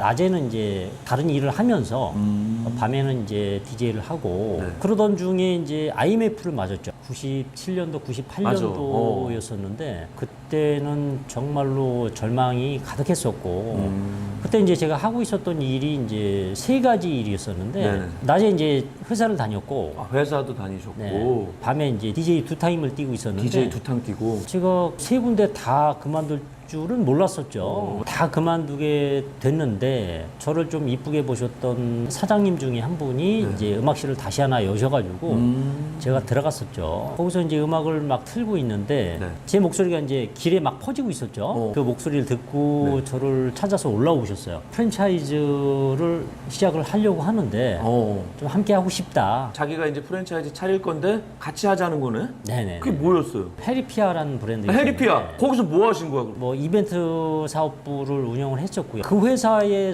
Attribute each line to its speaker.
Speaker 1: 낮에는 이제 다른 일을 하면서
Speaker 2: 음.
Speaker 1: 밤에는 이제 DJ를 하고
Speaker 2: 네.
Speaker 1: 그러던 중에 이제 IMF를 맞았죠. 97년도,
Speaker 2: 맞아.
Speaker 1: 98년도였었는데 그때는 정말로 절망이 가득했었고
Speaker 2: 음.
Speaker 1: 그때 이제 제가 하고 있었던 일이 이제 세 가지 일이었었는데
Speaker 2: 네네.
Speaker 1: 낮에 이제 회사를 다녔고
Speaker 2: 아, 회사도 다니셨고
Speaker 1: 네, 밤에 이제 DJ 두 타임을 뛰고 있었는데
Speaker 2: DJ 두탕 뛰고
Speaker 1: 제가 세 군데 다 그만둘 줄은 몰랐었죠.
Speaker 2: 어.
Speaker 1: 다 그만두게 됐는데 저를 좀 이쁘게 보셨던 사장님 중에 한 분이
Speaker 2: 네.
Speaker 1: 이제 음악실을 다시 하나 여셔가지고
Speaker 2: 음.
Speaker 1: 제가 들어갔었죠. 거기서 이제 음악을 막 틀고 있는데
Speaker 2: 네.
Speaker 1: 제 목소리가 이제 길에 막 퍼지고 있었죠.
Speaker 2: 어.
Speaker 1: 그 목소리를 듣고
Speaker 2: 네.
Speaker 1: 저를 찾아서 올라오셨어요. 프랜차이즈를 시작을 하려고 하는데
Speaker 2: 어.
Speaker 1: 좀 함께 하고 싶다.
Speaker 2: 자기가 이제 프랜차이즈 차릴 건데 같이 하자는 거네?
Speaker 1: 네네.
Speaker 2: 그게 뭐였어요?
Speaker 1: 페리피아라는 브랜드. 있었는데
Speaker 2: 거기서 뭐 하신 거야? 그럼?
Speaker 1: 뭐 이벤트 사업부를 운영을 했었고요. 그 회사에